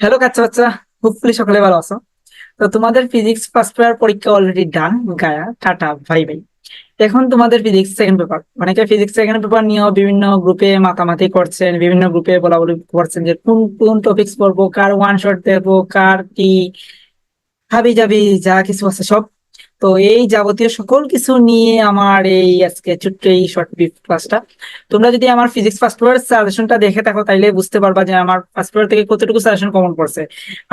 Hello কাচ্চা বাচ্চা। Hopefully সকালে ভালো আছো। তো তোমাদের ফিজিক্স ফার্স্ট পেপার পরীক্ষা অলরেডি ডান গায়া, টাটা ভাই ভাই এখন তোমাদের ফিজিক্স সেকেন্ড পেপার অনেকে ফিজিক্স সেকেন্ড পেপার নিয়েও বিভিন্ন গ্রুপে মাতামাতি করছেন, বিভিন্ন গ্রুপে বলা বলি করছেন যে কোন কোন টপিক্স পড়ব, কার ওয়ান শট দেবো, কার কি, হাবি যাবি যা কিছু আছে, সব তো এই যাবতীয় সকল কিছু নিয়ে আমার এই আজকে ছোট্ট এই শর্ট ক্লাসটা তোমরা যদি আমার ফিজিক্স ফার্স্ট পেপার সাজেশনটা দেখে থাকো, তাইলে বুঝতে পারবা যে আমার ফার্স্ট পেপার থেকে কতটুকু সাজেশন কমন পড়ছে।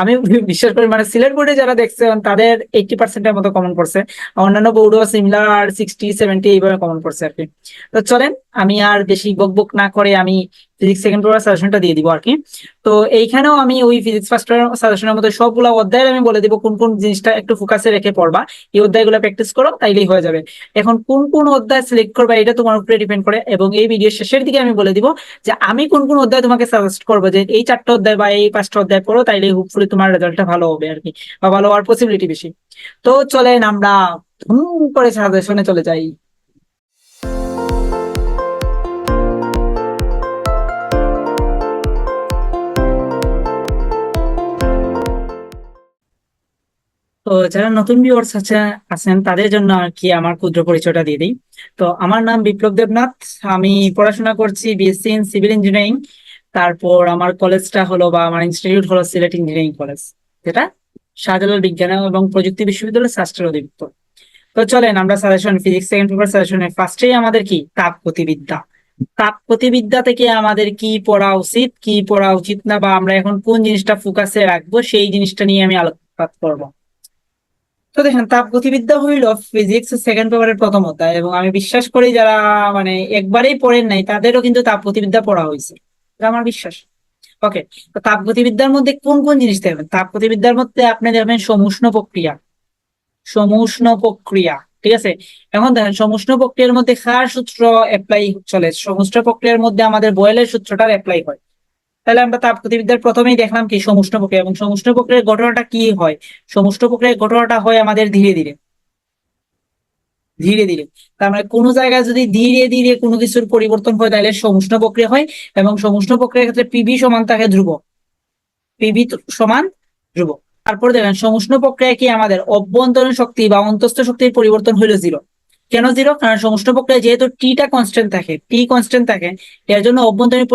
আমি বিশ্বাস করি মানে সিলেট বোর্ডে যারা দেখছেন তাদের এইটি পার্সেন্টের মতো কমন পড়ছে। অন্যান্য বোর্ডও সিমিলার সিক্সটি সেভেন্টি এইভাবে কমন পড়ছে আর কি। তো চলেন আমি আর বেশি বক বক না করে আমি ফিজিক্স সেকেন্ড পেপার সাজেশনটা দিয়ে দিব আর কি। তো এইখানেও আমি ওই ফিজিক্স ফার্স্ট সাজেশনের মধ্যে সবগুলো অধ্যায় আমি বলে দিব কোন কোন জিনিসটা একটু ফোকাসে রেখে পড়বা। এই অধ্যায়গুলো প্র্যাকটিস করো, তাইলেই হয়ে যাবে। এখন কোন কোন অধ্যায় সিলেক্ট করবা এটা তোমার উপরে ডিপেন্ড করে এবং এই ভিডিও শেষের দিকে আমি বলে দিব যে আমি কোন কোন অধ্যায় তোমাকে সাজেস্ট করব যে এই চারটা অধ্যায় বা এই পাঁচটা অধ্যায় পড়ো তাইলে হোপফুলি তোমার রেজাল্টটা ভালো হবে আর কি বা ভালো হওয়ার পসিবিলিটি বেশি। তো চলেন আমরা ধুম করে সাজেশনে চলে যাই। তো যারা নতুন ভিউয়ার্স আছে, আছেন, তাদের জন্য আর কি আমার ক্ষুদ্র পরিচয়টা দিয়ে দিই। তো আমার নাম বিপ্লব দেবনাথ, আমি পড়াশোনা করছি বিএসসি ইন সিভিল ইঞ্জিনিয়ারিং তারপর আমার কলেজটা হলো বা আমার ইনস্টিটিউট হলো সিলেট ইঞ্জিনিয়ারিং কলেজ যেটা শাহজালাল বিজ্ঞান এবং প্রযুক্তি বিশ্ববিদ্যালয় শাস্ত্রের অধিভুক্ত। তো চলেন, আমরা সাজেশন ফিজিক্স সেকেন্ড পেপার সাজেশনে ফার্স্টেই আমাদের কি? তাপ গতিবিদ্যা। তাপ গতিবিদ্যা থেকে আমাদের কি পড়া উচিত, কি পড়া উচিত না, বা আমরা এখন কোন জিনিসটা ফোকাসে রাখব, সেই জিনিসটা নিয়ে আমি আলোকপাত করব। তো দেখেন তাপ গতিবিদ্যা হইল ফিজিক্স সেকেন্ড পেপারের প্রথম অধ্যায় এবং আমি বিশ্বাস করি যারা মানে একবারেই পড়েন নাই, তাদেরও কিন্তু তাপ গতিবিদ্যা পড়া হয়েছে। আমার বিশ্বাস। ওকে তো তাপ গতিবিদ্যার মধ্যে কোন কোন জিনিস দেখবেন তাপ গতিবিদ্যার মধ্যে আপনি দেখবেন সমুষ্ণ প্রক্রিয়া। সমুষ্ণ প্রক্রিয়া, ঠিক আছে? এখন দেখেন, সমুষ্ণ প্রক্রিয়ার মধ্যে কার সূত্র অ্যাপ্লাই চলে? সমুষ্ণ প্রক্রিয়ার মধ্যে আমাদের বয়েলের সূত্রটার অ্যাপ্লাই হয়। তাহলে আমরা তাপ গতিবিদ্যার প্রথমেই দেখলাম কি সমুষ্ণ প্রক্রিয়া এবং সমুষ্ণ প্রক্রিয়ার ঘটনাটা কি হয়? সমুষ্ণ প্রক্রিয়ার ঘটনাটা হয় আমাদের ধীরে ধীরে। ধীরে ধীরে। তার মানে কোনো জায়গায় যদি ধীরে ধীরে কোনো কিছুর পরিবর্তন হয়, তাহলে সমুষ্ণ প্রক্রিয়া হয় এবং সমুষ্ণ প্রক্রিয়ার ক্ষেত্রে পিবি সমান থাকে ধ্রুব পিবি সমান ধ্রুব তারপর দেখেন সমুষ্ণ প্রক্রিয়া কি আমাদের অভ্যন্তরীণ শক্তি বা অন্তস্থ শক্তির পরিবর্তন হইল জিরো কেন জিরো কারণ সমষ্ণ প্রক্রিয়া যেহেতু টিটা কনস্ট্যান্ট থাকে টি কনস্ট্যান্ট থাকে, এর জন্য অভ্যন্তরীণ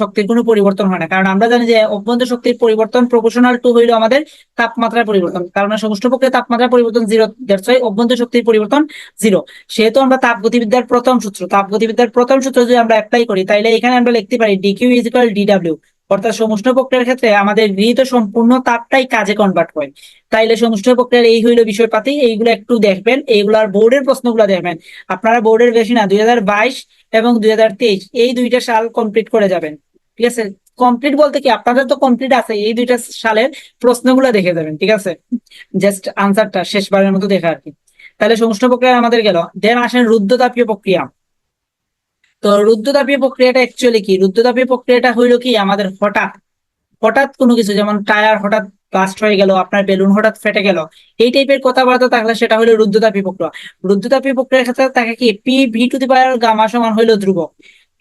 শক্তির কোনো পরিবর্তন হয় না। কারণ আমরা জানি যে অভ্যন্তর শক্তির পরিবর্তন প্রপোর্শনাল টু হইল আমাদের তাপমাত্রার পরিবর্তন। কারণ সমষ্ণ প্রক্রিয়া তাপমাত্রার পরিবর্তন জিরো ওয়াই অভ্যন্তর শক্তির পরিবর্তন জিরো সেহেতু আমরা তাপ গতিবিদ্যার প্রথম সূত্র, তাপ গতিবিদ্যার প্রথম সূত্র যদি আমরা অ্যাপ্লাই করি তাহলে এখানে আমরা লিখতে পারি ডিকিউ ইজ ইকুয়াল ডিডাব্লিউ অর্থাৎ সমষ্ণ প্রক্রিয়ার ক্ষেত্রে আমাদের গৃহীত সম্পূর্ণ তাপটাই কাজে কনভার্ট হয় তাইলে সমষ্ণ প্রক্রিয়ার এই হইল বিষয়পাতি, এইগুলো একটু দেখবেন, এইগুলার বোর্ডের প্রশ্নগুলো দেখবেন। আপনারা বোর্ডের বেশি না, দুই হাজার বাইশ এবং দুই হাজার তেইশ, এই দুইটা সাল কমপ্লিট করে যাবেন। ঠিক আছে? কমপ্লিট বলতে কি, আপনাদের তো কমপ্লিট আছে, এই দুইটা সালের প্রশ্নগুলো দেখে যাবেন, ঠিক আছে? জাস্ট আনসারটা শেষবারের মতো দেখা আর কি। তাহলে সমষ্ণ প্রক্রিয়া আমাদের গেল। দেন আসেন রুদ্রতাপীয় প্রক্রিয়া। তো রুদ্ধতাপীয় প্রক্রিয়াটা অ্যাকচুয়ালি কি? রুদ্ধতাপীয় প্রক্রিয়াটা হইল কি? আমাদের হঠাৎ হঠাৎ কোনো কিছু, যেমন টায়ার হঠাৎ ব্লাস্ট হয়ে গেল, আপনার বেলুন হঠাৎ ফেটে গেল, এই টাইপের কথাবার্তা থাকলে সেটা হলো রুদ্ধতাপী প্রক্রিয়া। রুদ্ধতাপী প্রক্রিয়ার ক্ষেত্রে তাকে কি? P V to the power gamma সমান হইল ধ্রুবক।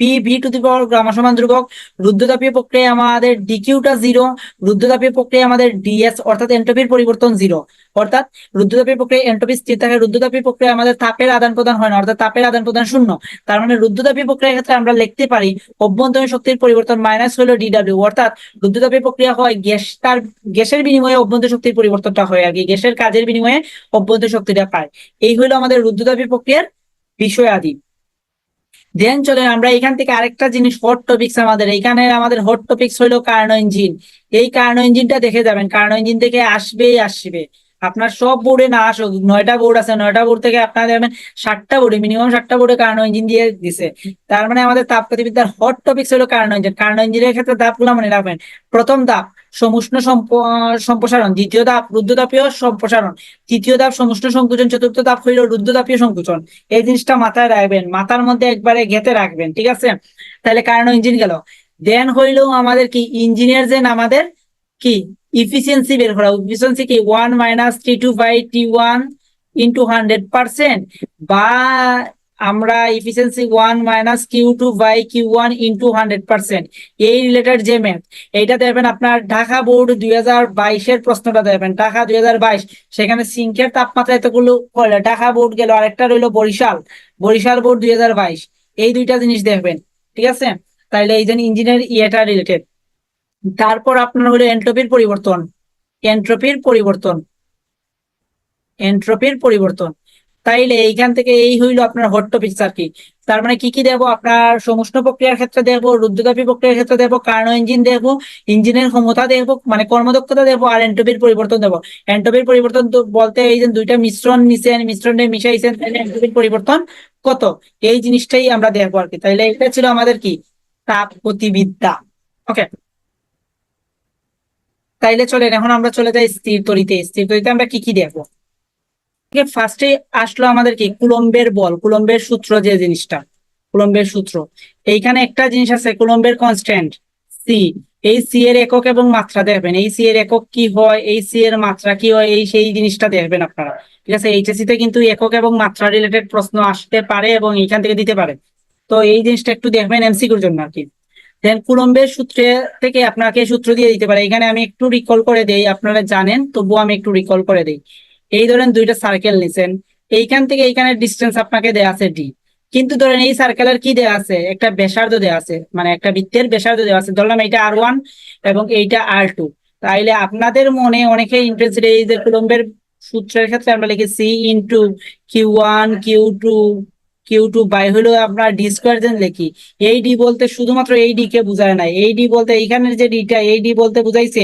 P V to the power gamma সমান ধ্রুবক রুদ্রতাপীয় প্রক্রিয়া আমাদের ডিকিউটা জিরো রুদ্রতাপীয় প্রক্রিয়া আমাদের ডিএস অর্থাৎ এন্ট্রপির পরিবর্তন জিরো অর্থাৎ রুদ্রতাপীয় প্রক্রিয়া এন্ট্রপি স্থির থাকে রুদ্রতাপীয় প্রক্রিয়া আমাদের তাপের আদান প্রদান হয় না, অর্থাৎ তাপের আদান প্রদান শূন্য। তার মানে রুদ্রতাপীয় প্রক্রিয়ার ক্ষেত্রে আমরা লিখতে পারি অভ্যন্তরীণ শক্তির পরিবর্তন মাইনাস হলো ডিডাব্লিউ অর্থাৎ রুদ্রতাপীয় প্রক্রিয়া হয় গ্যাস, তার গ্যাসের বিনিময়ে অভ্যন্তর শক্তির পরিবর্তনটা হয় আর কি গ্যাসের কাজের বিনিময়ে অভ্যন্তর শক্তিটা পায়। এই হলো আমাদের রুদ্রতাপীয় প্রক্রিয়ার বিষয় আদি দেন চলেন আমরা এখান থেকে আরেকটা জিনিস হট টপিক্স আমাদের। এখানে আমাদের হট টপিক্স হইল কার্নো ইঞ্জিন। এই কার্নো ইঞ্জিনটা দেখে যাবেন। কার্নো ইঞ্জিন থেকে আসবেই আসবে। আপনার সব বোর্ডে না আসুক, নয়টা বোর্ড আছে, নয়টা বোর্ড থেকে আপনার দেখবেন ষাটটা বোর্ডে মিনিমাম ষাটটা বোর্ডে কার্নো ইঞ্জিন দিয়ে দিছে। তার মানে আমাদের তাপগতিবিদ্যার হট টপিক্স হলো কার্নো ইঞ্জিন। কার্নো ইঞ্জিনের ক্ষেত্রে ধাপগুলো মনে রাখবেন। প্রথম ধাপ সমুষ্ণ সম্প্রসারণ। দ্বিতীয় ধাপ রুদ্রতাপীয় সম্প্রসারণ। তৃতীয় ধাপ, সমুষ্ণ সংকোচন। চতুর্থ ধাপ হইল রুদ্রতাপীয় সংকোচন। এই জিনিসটা মাথায় রাখবেন। মাথার মধ্যে একবারে ঘেতে রাখবেন, ঠিক আছে? তাহলে কার্নো ইঞ্জিন গেল। দেন হইল আমাদের কি? ইঞ্জিনিয়ার যেন আমাদের কি? ইফিসিয়েন্সি বের করা। ইফিসিয়েন্সি কি? One minus T two by T one into hundred percent বা আমরা efficiency one minus Q two by Q one into hundred percent এই রিলেটেড যে ম্যাথ এইটা দেখবেন আপনার ঢাকা বোর্ড দুই হাজার বাইশের প্রশ্নটা দেখবেন। ঢাকা দুই হাজার বাইশ, সেখানে সিঙ্কের তাপমাত্রা এতগুলো ঢাকা বোর্ড গেল আরেকটা রইল বরিশাল। বরিশাল বোর্ড দুই হাজার বাইশ, এই দুইটা জিনিস দেখবেন, ঠিক আছে? তাইলে এই জন্য ইঞ্জিনিয়ার ইয়েটা রিলেটেড তারপর আপনার হলো এন্ট্রপির পরিবর্তন। এন্ট্রপির পরিবর্তন। এন্ট্রপির পরিবর্তন। তাইলে এইখান থেকে এই হইল আপনার হট টপিক আর কি। তার মানে কি কি দেখব আপনার সমুষ্ণ প্রক্রিয়ার ক্ষেত্রে দেখব রুদ্রতাপী প্রক্রিয়ার ক্ষেত্রে দেখব কার্নো ইঞ্জিন দেখব ইঞ্জিনের ক্ষমতা দেখব মানে কর্মদক্ষতা দেখব আর এন্ট্রপির পরিবর্তন দেখব এন্ট্রপির পরিবর্তন বলতে এই যে দুইটা মিশ্রণ নিছেন মিশ্রণে মিশাইছেন তাহলে এন্ট্রপির পরিবর্তন কত? এই জিনিসটাই আমরা দেখব আর কি। তাইলে এটা ছিল আমাদের কি? তাপ গতিবিদ্যা। ওকে তাইলে চলেন, এখন আমরা চলে যাই স্থির তরিতে স্থির তরিতে আমরা কি কি দেখব ফার্স্টে আসলো আমাদের কি? কুলম্বের বল, কুলম্বের সূত্র যে জিনিসটা, কুলম্বের সূত্র। এইখানে একটা জিনিস আছে, কুলম্বের কনস্ট্যান্ট সি এই সি এর একক এবং মাত্রা দেখবেন, এই সি এর একক কি হয়, এই সি এর মাত্রা কি হয়, এই সেই জিনিসটা দেখবেন আপনারা। ঠিক আছে? এইচএসসি তে কিন্তু একক এবং মাত্রা রিলেটেড প্রশ্ন আসতে পারে এবং এইখান থেকে দিতে পারে। তো এই জিনিসটা একটু দেখবেন এমসিকিউর জন্য আর কি। দেন কুলম্বের সূত্রে থেকে আপনাকে সূত্র দিয়ে দিতে পারে। এখানে আমি একটু রিকল করে দেই, আপনারা জানেন, তবুও আমি একটু রিকল করে দেই। এই ধরেন দুইটা সার্কেল নিছেন, এইখান থেকে এইখানে ডিস্টেন্স আপনাকে দেয়া আছে ডি কিন্তু ধরেন এই সার্কেলের কি দেয়া আছে? একটা ব্যাসার্ধ দেয়া আছে মানে একটা বৃত্তের ব্যাসার্ধ দেওয়া আছে। ধরলাম এইটা আর ওয়ান এবং এইটা আর টু তাইলে আপনাদের মনে অনেকে ইন্টারেস্টেড এই যে কুলম্বের সূত্রের ক্ষেত্রে আমরা লিখি C into Q one Q two Q two by হলো আপনার ডি স্কোয়ার দেন লিখি। এই ডি বলতে শুধুমাত্র এই ডি কে বোঝায় না এই ডি বলতে এইখানের যে ডিটা এই ডি বলতে বুঝাইছে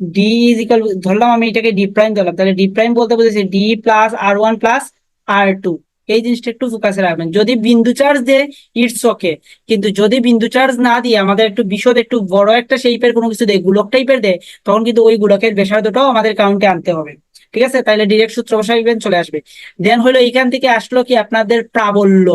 ডি ইজ ইকাল ধরলাম আমি এটাকে ডি প্রাইম ধরলাম, তাহলে ডি প্রাইম বলতে বুঝেছি D plus R one plus R two এই জিনিসটা একটু ফোকাসে রাখবেন। যদি বিন্দু চার্জ দেয় ইটস ওকে কিন্তু যদি বিন্দু চার্জ না দিয়ে আমাদের একটু বিশদ, একটু বড় একটা শেপের কোনো কিছু দেয়, গোলক টাইপের দেয়, তখন কিন্তু ওই গোলকের ব্যাসার্ধটাও আমাদের কাউন্টে আনতে হবে। ঠিক আছে? তাইলে ডিরেক্ট সূত্র বসাইবেন, চলে আসবে। দেন হলো এইখান থেকে আসলো কি আপনাদের প্রাবল্য।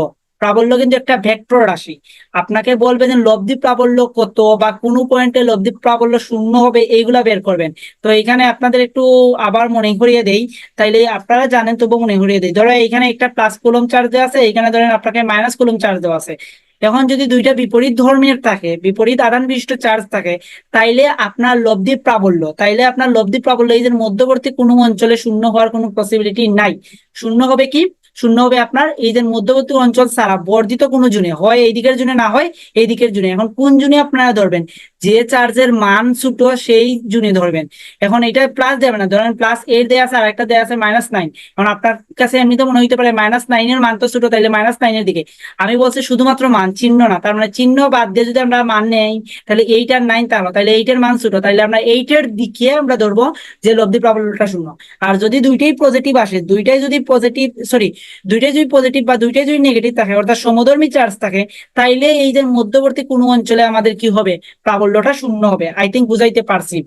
প্রাবল্য কিন্তু একটা ভেক্টর রাশি। আপনাকে বলবে যে লব্ধি প্রাবল্য কত বা কোনো পয়েন্টে লব্ধি প্রাবল্য শূন্য হবে এইগুলা বের করবেন। তো এখানে আপনাদের একটু আবার মনে করিয়ে দেই। তাইলে আপনারা জানেন তবু মনে করিয়ে দেই। ধরো এখানে একটা প্লাস কুলম চার্জ দেওয়া আছে এখানে ধরেন আপনাকে মাইনাস কুলম চার্জ দেওয়া আছে। এখন যদি দুইটা বিপরীত ধর্মের থাকে, বিপরীত আদান বিশিষ্ট চার্জ থাকে, তাইলে আপনার লব্ধি প্রাবল্য, তাইলে আপনার লব্ধি প্রাবল্য এই যে মধ্যবর্তী কোনো অঞ্চলে শূন্য হওয়ার কোনো পসিবিলিটি নাই। শূন্য হবে কি? শূন্য হবে আপনার এই যে মধ্যবর্তী অঞ্চল ছাড়া, বর্ধিত কোনো জুনে, হয় এই দিকের জুনে না হয় এই দিকের জুনে। এখন কোন জুনে আপনারা ধরবেন? যে চার্জের মান ছোট সেই জুনে ধরবেন। এখন এটা প্লাস দেবে না, ধরেন প্লাস এইট দেওয়া আছে আর একটা দেওয়া আছে মাইনাস নাইন এখন আপনার কাছে এমনিতে মনে হইতে পারে মাইনাস নাইনের মান তো ছোট, তাইলে মাইনাস নাইনের দিকে। আমি বলছি শুধুমাত্র মান চিহ্ন না, তার মানে চিহ্ন বাদ দিয়ে যদি আমরা মান নেই, তাহলে এইট আর নাইন তাহলে তাহলে এইটের মান ছোট। তাহলে আমরা এইটের দিকে আমরা ধরবো যে লব্ধি প্রাবল্যটা শূন্য। আর যদি দুইটাই পজিটিভ আসে, দুইটাই যদি পজিটিভ সরি দুইটাই যদি পজিটিভ বা দুইটাই যদি নেগেটিভ থাকে, অর্থাৎ সমধর্মী চার্জ থাকে, তাইলে এই যে মধ্যবর্তী কোনো অঞ্চলে আমাদের কি হবে? প্রাবল্যটা শূন্য হবে আই থিঙ্ক বুঝাইতে পারছি।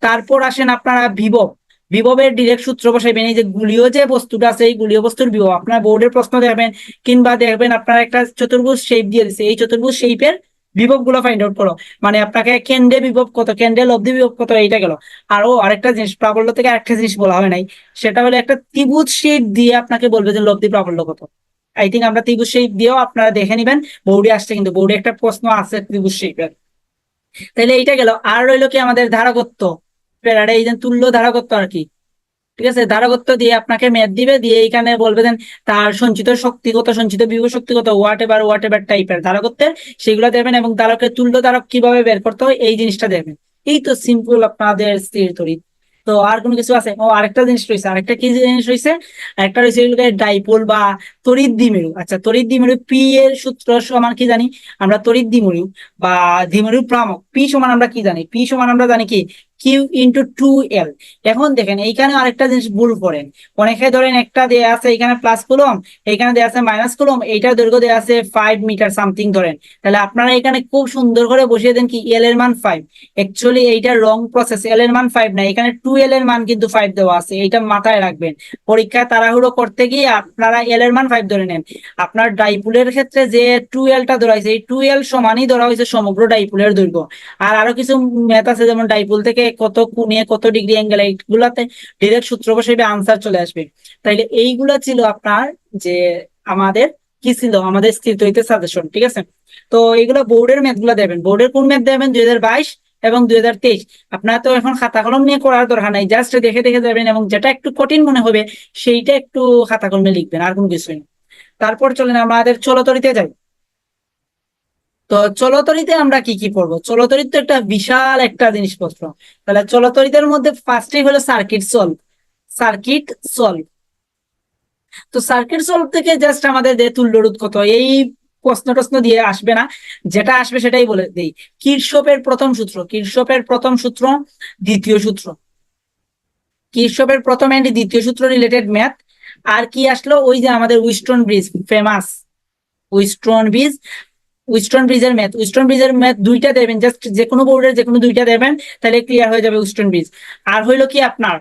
তারপর আসেন আপনারা বিভব। বিভবের ডিরেক্ট সূত্র বসাইবেন, এই যে গুলীয় যে বস্তুটা আছে, এই গুলীয় বস্তুর বিভব। আপনার বোর্ডের প্রশ্ন দেখবেন, কিংবা দেখবেন আপনার একটা চতুর্ভুজ শেপ দিয়ে দিচ্ছে এই চতুর্ভুজ শেপের বিভবগুলো ফাইন্ড আউট করো। মানে আপনাকে কেন্দ্রে বিভব কত কেন্দ্রে লব্ধি বিভব কত, এইটা গেল। আরও আরেকটা জিনিস প্রাবল্য থেকে আরেকটা জিনিস বলা হয় নাই। সেটা হলো একটা ত্রিভুজ শেপ দিয়ে আপনাকে বলবে যে লব্ধি প্রাবল্য কত। আই থিঙ্ক আমরা ত্রিভুজ শেপ দিয়েও আপনারা দেখে নিবেন বৌডি আসছে কিন্তু। বৌডি একটা প্রশ্ন আছে ত্রিভুজ শেপের তাহলে এইটা গেল। আর রইল কি আমাদের ধারাগত্য যে তুল্য ধারাগত্য আর কি। ঠিক আছে? ধারাগত্য দিয়ে আপনাকে ম্যাথ দিবে, দিয়ে এইখানে বলবে দেন তার সঞ্চিত শক্তিগত সঞ্চিত বিভব শক্তিগত ওয়াট এভার হোয়াট এভার টাইপের ধারাগত্যের সেগুলো দেবেন এবং ধারকের তুল্য ধারক কীভাবে বের করতে হয়, এই জিনিসটা দেবেন। এই তো সিম্পল আপনাদের স্থির তড়িৎ। তো আর কোনো কিছু আছে? ও, আরেকটা জিনিস রয়েছে, আরেকটা কি জিনিস রয়েছে? একটা রয়েছে ডাইপোল বা তড়িৎ দ্বিমেরু। আচ্ছা তড়িৎ দ্বিমেরু পি এর সূত্র সমান কি জানি? আমরা তড়িৎ দ্বিমেরু বা দ্বিমেরু প্রামক। পি সমান আমরা কি জানি? পি সমান আমরা জানি কি? কিউ ইন্টু টু এল এখন দেখেন, এইখানে আরেকটা জিনিস ভুল করেন। অনেকে ধরেন একটা দেয়া আছে এখানে প্লাস কলম এইখানে দেয়া আছে মাইনাস কলম এইটার দৈর্ঘ্য দেয়া আছে ফাইভ মিটার সামথিং ধরেন। তাহলে আপনারা এখানে খুব সুন্দর করে বসিয়ে দেন কি এল এর মান ফাইভ অ্যাকচুয়ালি এইটা রং প্রসেস এল এর মান ফাইভ না। এখানে টু এল এর মান কিন্তু ফাইভ দেওয়া আছে, এইটা মাথায় রাখবেন। পরীক্ষায় তাড়াহুড়ো করতে গিয়ে আপনারা এল এর মান ফাইভ ধরে নেন। আপনার ডাইপুলের ক্ষেত্রে যে টু এলটা ধরা হয়েছে, এই টু এল সমানই ধরা হয়েছে সমগ্র ডাইপুলের দৈর্ঘ্য। আর আরও কিছু ম্যাথ আছে, যেমন ডাইপুল থেকে কত কোণে কত ডিগ্রি অ্যাঙ্গেল এইগুলাতে ডিরেক্ট সূত্র বসে আনসার চলে আসবে। তাইলে এইগুলা ছিল আপনার যে আমাদের কি ছিল? আমাদের স্থির তৈরিতে সাজেশন ঠিক আছে? তো এগুলো বোর্ডের ম্যাথগুলো দেবেন। বোর্ডের কোন ম্যাথ দেবেন? দুই হাজার বাইশ এবং দুই হাজার তেইশ। আপনারা তো এখন খাতা কলম নিয়ে করার দরকার নাই জাস্ট দেখে দেখে যাবেন এবং যেটা একটু কঠিন মনে হবে, সেইটা একটু খাতা কলমে লিখবেন, আর কোনো কিছুই তারপর চলেন, আমাদের চলতরিতে যাই। তো চলতরিতে আমরা কি কি পড়ব? চলতরিত তো একটা বিশাল একটা জিনিসপত্র। তাহলে চলতরিতের মধ্যে ফার্স্টেই হলো সার্কিট সলভ সার্কিট সলভ তো সার্কিট সলভ থেকে জাস্ট আমাদের দে তুল্য রোধ কত, এই প্রশ্ন টশ্ন দিয়ে আসবে না। যেটা আসবে সেটাই বলে দেই। কিরশপের প্রথম সূত্র। কিরশপের প্রথম সূত্র, দ্বিতীয় সূত্র। কিরশপের প্রথম এন্ড দ্বিতীয় সূত্র রিলেটেড ম্যাথ আর কি আসলো? ওই যে আমাদের Wheatstone bridge famous Wheatstone bridge. Wheatstone ব্রিজের ম্যাথ উইস্টন ব্রিজের ম্যাথ দুইটা দেবেন জাস্ট যে কোনো বোর্ডের যে কোনো দুইটা দেবেন, তাহলে ক্লিয়ার হয়ে যাবে উইস্টন ব্রিজ আর হইল কি আপনার?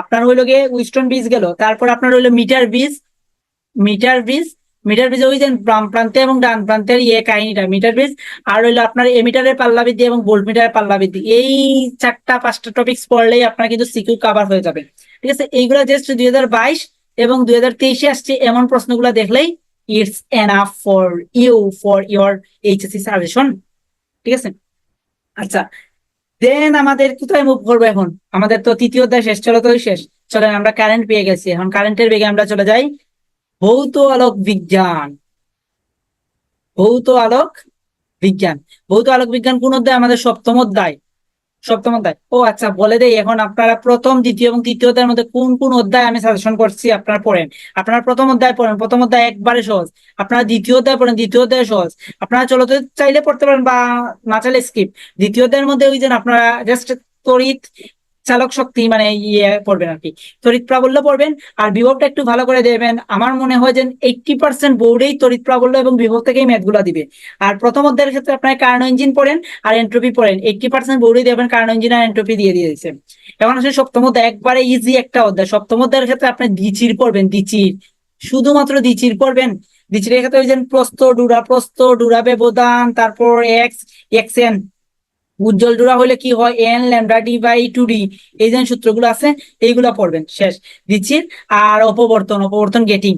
আপনার হইল গিয়ে উইস্টন ব্রিজ গেল, তারপর আপনার হইল metre bridge metre bridge metre bridge ওই যে বাম প্রান্তে এবং ডান প্রান্তের ইয়ে কাহিনীটা মিটার ব্রিজ আর হইল আপনার এমিটারের পাল্লা বৃদ্ধি এবং ভোল্ট মিটারের পাল্লা বৃদ্ধি, এই চারটা পাঁচটা টপিক্স পড়লেই আপনার কিন্তু সিকিউ কভার হয়ে যাবে। ঠিক আছে? এইগুলো জাস্ট দুই হাজার বাইশ এবং দুই হাজার তেইশে আসছে এমন প্রশ্নগুলো দেখলেই it's enough for you for your HSC suggestion ঠিক আছে? আচ্ছা। দেন আমাদের কোথায় মুভ করব এখন? আমাদের তো তৃতীয় অধ্যায় শেষ চলো তো শেষ। চলেন আমরা কারেন্ট পেয়ে গেছি। এখন কারেন্টের বেগে আমরা চলে যাই। ভৌত আলোক বিজ্ঞান। ভৌত আলোক বিজ্ঞান। ভৌত আলোক বিজ্ঞান কোন অধ্যায়? আমাদের সপ্তম অধ্যায়। সপ্তম অধ্যায়। ও আচ্ছা বলে দেই, এখন আপনারা প্রথম, দ্বিতীয় এবং তৃতীয় অধ্যায়ের মধ্যে কোন কোন অধ্যায় আমি সাজেশন করছি আপনারা পড়েন। আপনারা প্রথম অধ্যায় পড়েন, প্রথম অধ্যায় একবারে সহজ। আপনারা দ্বিতীয় অধ্যায় পড়েন, দ্বিতীয় অধ্যায় সহজ। আপনারা চলো তো চাইলে পড়তে পারেন বা না চাইলে স্কিপ দ্বিতীয় অধ্যায়ের মধ্যে ওই যে আপনারা জাস্ট তড়িৎ চালক শক্তি মানে ইয়ে পড়বেন আর কি। তড়িৎ প্রাবল্য পড়বেন আর বিভবটা একটু ভালো করে দেবেন। আমার মনে হয় যে এইটটি পার্সেন্ট বোর্ডেই তড়িৎ প্রাবল্য এবং বিভব থেকেই ম্যাথগুলো দিবে। আর প্রথম অধ্যায়ের ক্ষেত্রে আপনার কার্ন ইঞ্জিন পড়েন আর এন্ট্রপি পড়েন। এইটটি পার্সেন্ট বোর্ডেই দেবেন, কার্ন ইঞ্জিন আর এন্ট্রপি দিয়ে দিয়েছে। এখন আসলে সপ্তম অধ্যায় একবারে ইজি একটা অধ্যায়। সপ্তম অধ্যায়ের ক্ষেত্রে আপনি দিচির পড়বেন দিচির শুধুমাত্র দিচির পড়বেন। দিচির ক্ষেত্রে ওই যে প্রস্ত ডুরা প্রস্ত ডুরা ব্যবধান, তারপর এক্স এক্স এন উজ্জ্বল ডোরা হলে কি হয়? N lambda d by two d এই যে সূত্রগুলো আছে, এইগুলো পড়বেন। শেষ। দিচ্ছি। আর অপবর্তন অপবর্তন গেটিং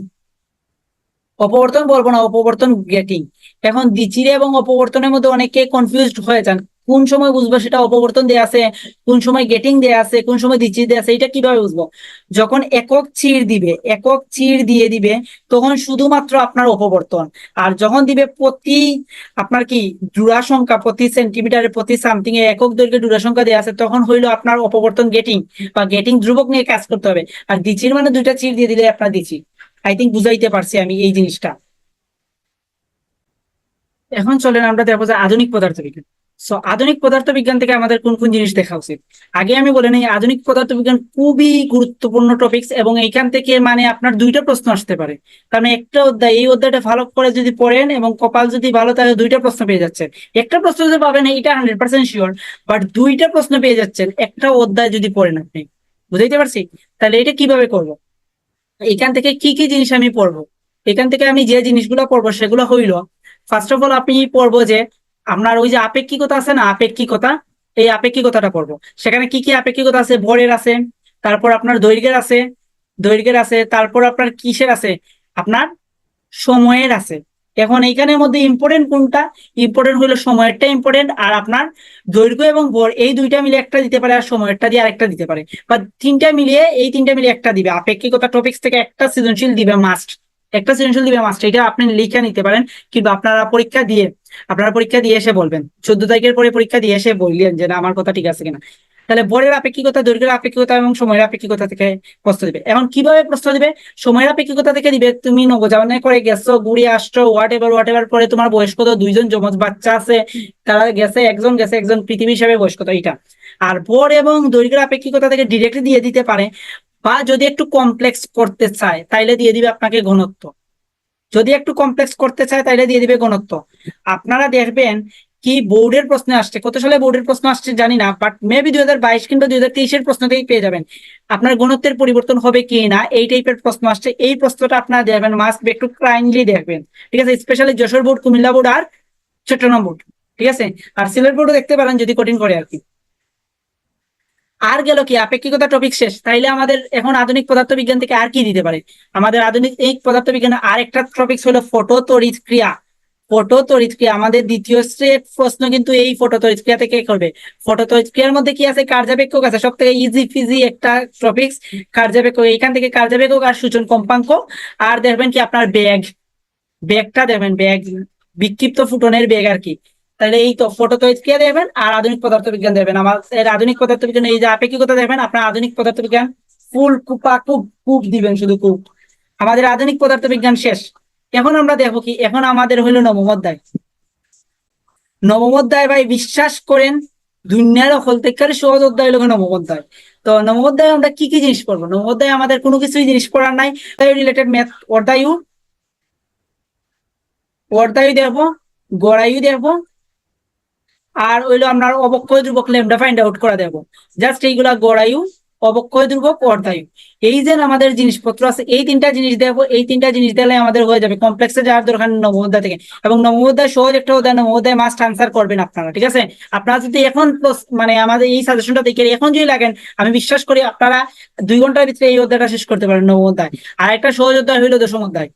অপবর্তন বলব না, অপবর্তন গেটিং এখন দিচিরে এবং অপবর্তনের মধ্যে অনেকে কনফিউজড হয়ে যান। কোন সময় বুঝব সেটা অপবর্তন দেয়া আছে, কোন সময় গেটিং দেয়া আছে, কোন সময় দিচি দেয়া আছে এটা কীভাবে বুঝব? যখন একক চির দিবে, একক চির দিয়ে দিবে, তখন শুধুমাত্র আপনার অপবর্তন। আর যখন দিবে প্রতি, আপনার কি ডুরা সংখ্যা প্রতি সেন্টিমিটারের প্রতি সামথিং এ একক দৈর্ঘ্যে ডুরা সংখ্যা দেওয়া আছে, তখন হইল আপনার অপবর্তন গেটিং বা গেটিং ধ্রুবক নিয়ে কাজ করতে হবে। আর দিচির মানে দুইটা চির দিয়ে দিলে আপনার দিচি আই থিঙ্ক বুঝাইতে পারছি আমি এই জিনিসটা। এখন চলেন আমরা দেখব যে আধুনিক পদার্থ বিজ্ঞান সো আধুনিক পদার্থবিজ্ঞান থেকে আমাদের কোন কোন জিনিস দেখা উচিত? আগে আমি বলে নিই, আধুনিক পদার্থবিজ্ঞান খুবই গুরুত্বপূর্ণ টপিকস এবং এইখান থেকে মানে আপনার দুইটা প্রশ্ন আসতে পারে। কারণ একটা অধ্যায়, এই অধ্যায়টা ভালো করে যদি পড়েন এবং কপাল যদি ভালো, তাহলে দুইটা প্রশ্ন পেয়ে যাচ্ছেন। একটা প্রশ্ন যদি পাবেন, এটা হান্ড্রেড পার্সেন্ট শিওর বাট দুইটা প্রশ্ন পেয়ে যাচ্ছেন, একটা অধ্যায় যদি পড়েন আপনি। বুঝাইতে পারছি? তাহলে এটা কীভাবে করব? এখান থেকে কি কি জিনিস আমি পড়ব? এখান থেকে আমি যে জিনিসগুলো পড়ব, সেগুলো হইল ফার্স্ট অফ অল আপনি পড়ব যে আপনার ওই যে আপেক্ষিকতা আছে না, আপেক্ষিকতা, এই আপেক্ষিকতাটা পড়ব। সেখানে কি কি আপেক্ষিকতা আছে? ভরের আছে, তারপর আপনার দৈর্ঘ্যের আছে দৈর্ঘ্যের আছে, তারপর আপনার কিসের আছে? আপনার সময়ের আছে। এখন এইখানের মধ্যে ইম্পর্টেন্ট কোনটা? ইম্পর্টেন্ট হলো সময়েরটা ইম্পর্টেন্ট আর আপনার দৈর্ঘ্য এবং ভর, এই দুইটা মিলে একটা দিতে পারে আর সময়েরটা দিয়ে আরেকটা দিতে পারে। বা তিনটা মিলিয়ে এই তিনটা মিলিয়ে একটা দিবে। আপেক্ষিকতা টপিক্স থেকে একটা সৃজনশীল দিবে মাস্ট একটা সৃজনশীল দিবে মাস্ট এটা আপনি লিখে নিতে পারেন, কিন্তু আপনারা পরীক্ষা দিয়ে, আপনারা পরীক্ষা দিয়ে এসে বলবেন। চোদ্দ তারিখের পরে পরীক্ষা দিয়ে এসে বললেন যে না, আমার কথা ঠিক আছে কিনা। তাহলে বরের আপেক্ষিকতা, দৈর্ঘ্যের আপেক্ষিকতা এবং সময়ের আপেক্ষিকতা থেকে প্রশ্ন দিবে। এখন কীভাবে প্রশ্ন দিবে? সময়ের আপেক্ষিকতা থেকে দিবে, তুমি নবজানে করে গেছো ঘুরে আসছো হোয়াট এভার হোয়াট এভার পরে তোমার বয়স কত দুইজন জমজ বাচ্চা আছে, তারা গেছে, একজন গেছে, একজন পৃথিবী হিসাবে বয়স কত এটা আর ভর এবং দৈর্ঘ্যের আপেক্ষিকতা থেকে ডিরেক্টলি দিয়ে দিতে পারে বা যদি একটু কমপ্লেক্স করতে চায়, তাইলে দিয়ে দিবে আপনাকে ঘনত্ব। যদি একটু কমপ্লেক্স করতে চায়, তাইলে দিয়ে দিবে ঘনত্ব। আপনারা দেখবেন কি বোর্ডের প্রশ্ন আসছে। কত সালে বোর্ডের প্রশ্ন আসছে জানি না বাট মেবি দুই হাজার বাইশ কিংবা দুই হাজার তেইশের প্রশ্ন থেকেই পেয়ে যাবেন। আপনার ঘনত্বের পরিবর্তন হবে কি না, এই টাইপের প্রশ্ন আসছে। এই প্রশ্নটা আপনারা দেখবেন মাস্ট একটু কাইন্ডলি দেখবেন। ঠিক আছে? Specially Jashore board, Comilla board আর চট্টগ্রাম বোর্ড। ঠিক আছে? আর সিলেট বোর্ডও দেখতে পারেন যদি কঠিন করে আর কি। আর গেল কি? আপেক্ষিকতা টপিক শেষ। তাইলে আমাদের এখন আধুনিক পদার্থবিজ্ঞান থেকে আর কি দিতে পারে? আমাদের আধুনিক এই পদার্থবিজ্ঞানের আর একটা টপিক হলো ফটো তড়িৎ ক্রিয়া ফটো তড়িৎ ক্রিয়া আমাদের দ্বিতীয় সেট প্রশ্ন কিন্তু এই ফটো তড়িৎ ক্রিয়া থেকে করবে? ফটো তড়িৎ ক্রিয়ার মধ্যে কি আছে? কার্যাপেক্ষক আছে? সব থেকে ইজি ফিজি একটা টপিক্স কার্যাপেক্ষক এখান থেকে কার্যাপেক্ষক আর সূচন কম্পাঙ্ক। আর দেখবেন কি? আপনার ব্যাগ ব্যাগটা দেখবেন ব্যাগ বিক্ষিপ্ত ফুটনের ব্যাগ আর কি। তাহলে এই তো ফটো তড়িৎ ক্রিয়া দেখবেন আর আধুনিক পদার্থবিজ্ঞান দেখবেন আমার আধুনিক পদার্থবিজ্ঞান, এই যে আপেক্ষিকতা দেখবেন আপনার আধুনিক পদার্থবিজ্ঞান ফুল কুপা কুপ কুপ দিবেন শুধু কুপ। আমাদের আধুনিক পদার্থবিজ্ঞান শেষ। এখন আমরা দেখব কি, এখন আমাদের হইল নবম অধ্যায়। নবম অধ্যায় ভাই, বিশ্বাস করেন, দুনিয়ার অকল থেকে সহজ অধ্যায় হলো নবম অধ্যায়। তো নবম অধ্যায়ে আমরা কি কি জিনিস পড়ব? নবম অধ্যায়ে আমাদের কোনো কিছুই জিনিস পড়ার নাই, তাই রিলেটেড ম্যাথ অর্ধায়ু অর্ধায়ু দেখব গড়ায়ু দেখব আর হইল আমরা অবক্ষয় ধ্রুবক ল্যামডা ফাইন্ড আউট করা দেবো। জাস্ট এইগুলা গড়ায়ু অবক্ষয় ধ্রুবক অর্ধায়ু এই যে আমাদের জিনিসপত্র আছে, এই তিনটা জিনিস দেবো এই তিনটা জিনিস দিলে আমাদের হয়ে যাবে। কমপ্লেক্সে যাওয়ার দরকার নেই থেকে। এবং নবোদয় সহজ একটা অধ্যায় নবোদয় মাস্ট আনসার করবেন আপনারা, ঠিক আছে? আপনারা যদি এখন মানে আমাদের এই সাজেশনটা দেখে, এখন যদি লাগেন, আমি বিশ্বাস করি আপনারা দুই ঘণ্টার ভিতরে এই অধ্যায়টা শেষ করতে পারেন নবোদয় আর একটা সহজ অধ্যায় হইল দশম অধ্যায়।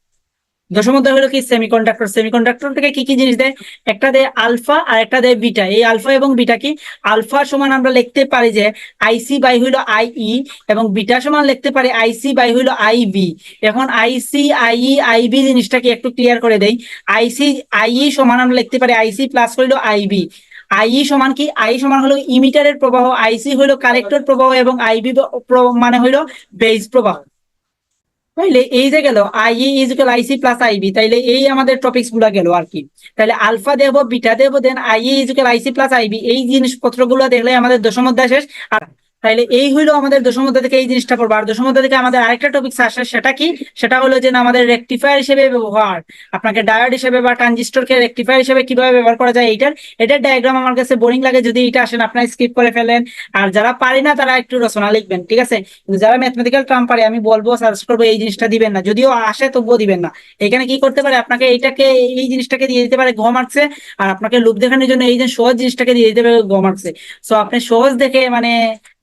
দশম অধ্যায় হলো কি? সেমিকন্ডাক্টর সেমিকন্ডাক্টর থেকে কি কি জিনিস দেয়? একটা দেয় আলফা আর একটা দেয় বিটা এই আলফা এবং বিটা কি? আলফা সমান আমরা লিখতে পারি যে আইসি বাই হইল আই ই এবং বিটা সমান লিখতে পারি আইসি বাই হইল আই বি এখন আইসি আই আই বি জিনিসটাকে একটু ক্লিয়ার করে দেই। আইসি আই সমান আমরা লিখতে পারি আইসি প্লাস হইল আই বি আই সমান কি? আই সমান হলো ইমিটারের প্রবাহ। আইসি হইল কালেক্টর প্রবাহ এবং আইবি মানে হইল বেজ প্রবাহ। তাইলে এই যে গেল I is equal IC plus IB তাইলে এই আমাদের টপিকসগুলা গেল আর কি। তাহলে আলফা দেব বিটা দেব দেন I is equal IC plus IB এই জিনিসপত্রগুলো দেখলে আমাদের দশম অধ্যায় শেষ। আর তাইলে এই হইল আমাদের দশম থেকে এই জিনিসটা পড়ব। আর দশম থেকে আমাদের আরেকটা টপিক আসে, সেটা কি? সেটা হলো যে আমাদের রেকটিফায়ার হিসেবে ব্যবহার, আপনাকে ডায়োড হিসেবে বা ট্রানজিস্টরকে রেকটিফায়ার হিসেবে কীভাবে ব্যবহার করা যায় এইটার এটার ডায়াগ্রাম আমার কাছে বোরিং লাগে, যদি এটা আসেন আপনারা স্কিপ করে ফেলেন। আর যারা পারি না, তারা একটু রচনা লিখবেন, ঠিক আছে? কিন্তু যারা ম্যাথমেটিক্যাল টার্ম পারে, আমি বলব সাজেস্ট করব, এই জিনিসটা দিবেন না। যদিও আসে, তবুও দিবেন না। এখানে কি করতে পারে? আপনাকে এইটাকে, এই জিনিসটাকে দিয়ে দিতে পারে গ মার্কসে আর আপনাকে লুপ দেখানোর জন্য এই যে সহজ জিনিসটাকে দিয়ে দিতে পারে গ মার্কসে সো আপনি সহজ দেখে মানে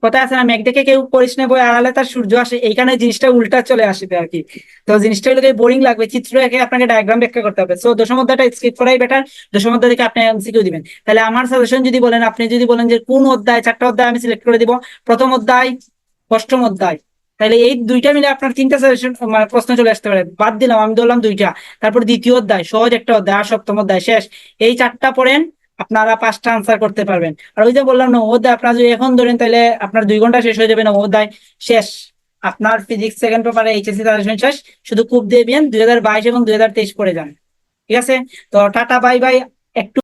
কথা আছে না, মেঘ দেখে কেউ করিস না বই আড়ালে তার সূর্য আসে, এইখানে জিনিসটা উল্টা চলে আসবে আর কি। তো জিনিসটা হলো বোরিং লাগবে, চিত্র এঁকে আপনাকে ডায়াগ্রাম ব্যাখ্যা করতে হবে। সো দশম অধ্যায়টা স্কিপ করাই বেটার দশম অধ্যায় থেকে আপনি এমসিকিউ দিবেন। তাহলে আমার সাজেশন যদি বলেন, আপনি যদি বলেন যে কোন অধ্যায়, চারটা অধ্যায় আমি সিলেক্ট করে দিব, প্রথম অধ্যায়, অষ্টম অধ্যায়, তাহলে এই দুইটা মিলে আপনার তিনটা সাজেশন মানে প্রশ্ন চলে আসতে পারে। বাদ দিলাম, আমি ধরলাম দুইটা, তারপর দ্বিতীয় অধ্যায়, সহজ একটা অধ্যায়, আর সপ্তম অধ্যায়, শেষ। এই চারটা পড়েন আপনারা পাঁচটা আনসার করতে পারবেন। আর ওই যে বললাম না অধ্যায় আপনার যদি এখন ধরেন তাহলে আপনার দুই ঘণ্টা শেষ হয়ে যাবে না অধ্যায় শেষ। আপনার ফিজিক্স সেকেন্ড পেপারে এইচএসসি সাজেশন শেষ, শুধু দেবেন দুই হাজার বাইশ এবং দুই হাজার তেইশ পড়ে যান। ঠিক আছে? তো টাটা বাই বাই একটু